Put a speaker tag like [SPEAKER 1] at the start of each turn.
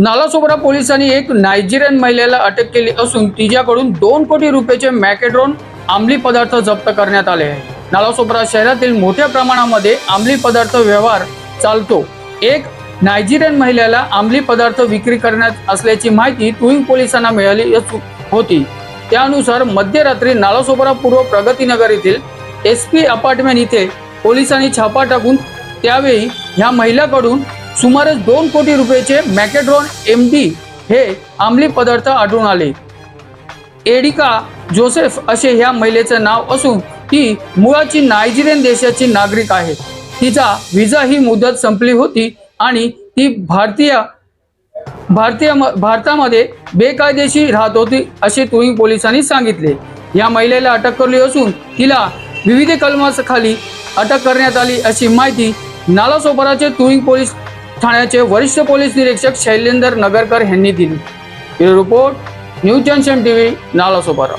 [SPEAKER 1] नालासोबरा पोलिसांनी एक नायजेरियन महिलेला अटक केली असून तिच्याकडून दोन कोटी रुपयाचे मॅकेड्रोन अंमली पदार्थ जप्त करण्यात आले आहे नालासोबरा शहरातील मोठ्या प्रमाणामध्ये अंमली पदार्थ व्यवहार चालतो. एक नायजेरियन महिलेला अंमली पदार्थ विक्री करण्यात असल्याची माहिती तुईंग पोलिसांना मिळाली होती. त्यानुसार मध्यरात्री नालासोबरा पूर्व प्रगतीनगर येथील एस पी अपार्टमेंट इथे पोलिसांनी छापा टाकून त्यावेळी ह्या महिलाकडून सुमारे दोन कोटी रुपयाचे मॅकेड्रॉन एम डी हे अंमली पदार्थ आढळून आले. एडिका जोसेफ असे ह्या महिलेचं नाव असून ती मुळाची नायजेरियन देशाची नागरिक आहे. तिचा व्हिसा ही मुदत संपली होती आणि ती भारतीय भारतीय भारतामध्ये बेकायदेशीर राहत होती असे तुईंग पोलिसांनी सांगितले. या महिलेला अटक करली असून तिला विविध कलमाखाली अटक करण्यात आली अशी माहिती नालासोपाराचे तुईंग पोलीस ठाण्याचे वरिष्ठ पोलीस निरीक्षक शैलेंदर नगरकर यांनी दिली. Report news junction TV Nalasopara.